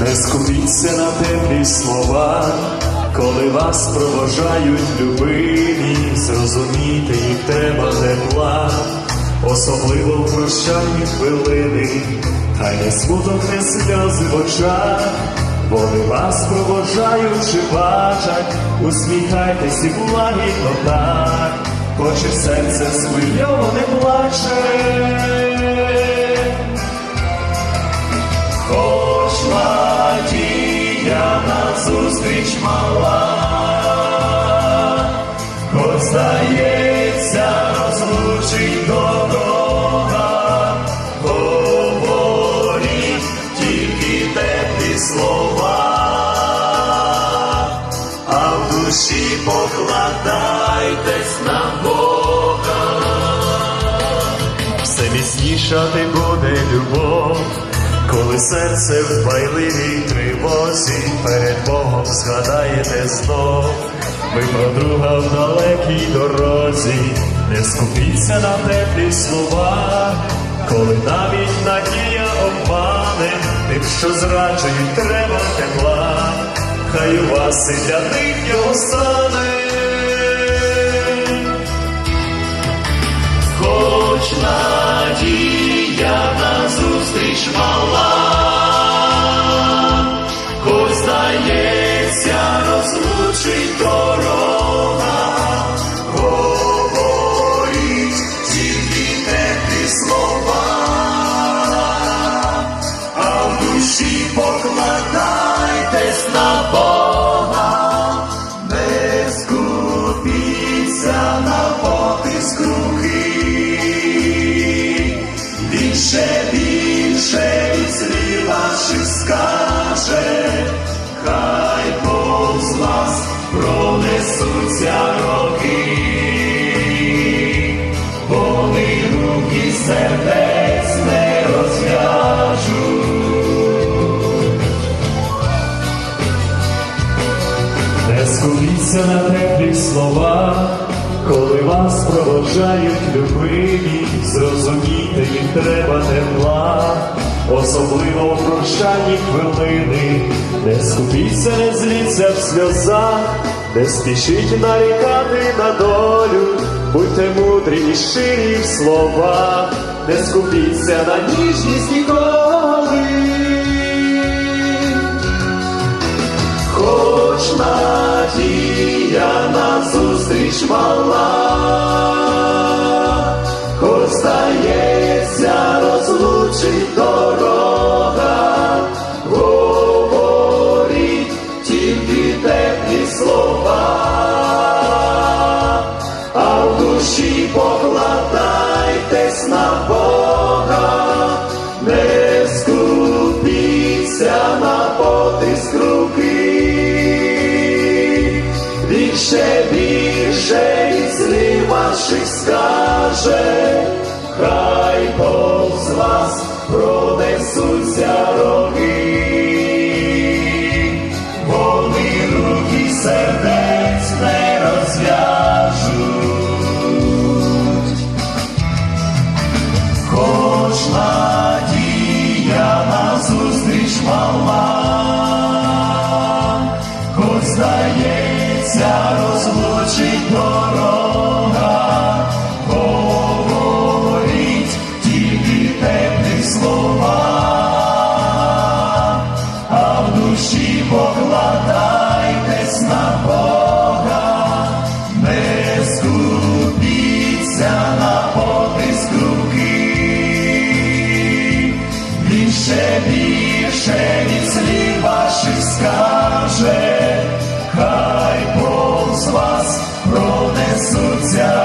Не скупіться на теплі слова, коли вас проважають любимі, зрозуміти їх треба тепла, особливо в прощальні хвилини, та не смуток, не сльози в очах, вони вас провожаючи бачать, усміхайтесь і благідно так, хоч і серце схвильоване плаче. Хоч надія назустріч мала, хоч здається, слова, а в душі покладайтесь на Бога. Все міцнішати буде любов, коли серце в байливій тривозі перед Богом згадаєте знов. Ви про друга в далекій дорозі, не скупіться на теплі слова, коли навіть надія обмане, що зраджують, треба тепла, хай у вас і для них його стане. Хоч надія назустріч мала, більше, від слів ваших скаже, хай повз вас пронесуться роки, вони руки сердець не розв'яжуть. Не скупіться на теплі слова, коли вас проводжають любимі, зрозуміти їм треба тепла, особливо в прощальні хвилини, не скупіться, не зліться в сльозах, не спішіть нарікати на долю, будьте мудрі і щирі в словах, не скупіться на ніжність ніколи. Хоч надія назустріч мала, покладайтесь на Бога, не скупіться на потиск руки, більше, більше і слів ваших скаже, хай Бог. здається, розлучить дорога, говоріть тільки теплі слова, а в душі покладайтесь на Бога, не скупіться на потиск руки, більше більше від слів ваших скаже хай повз вас пронесуться.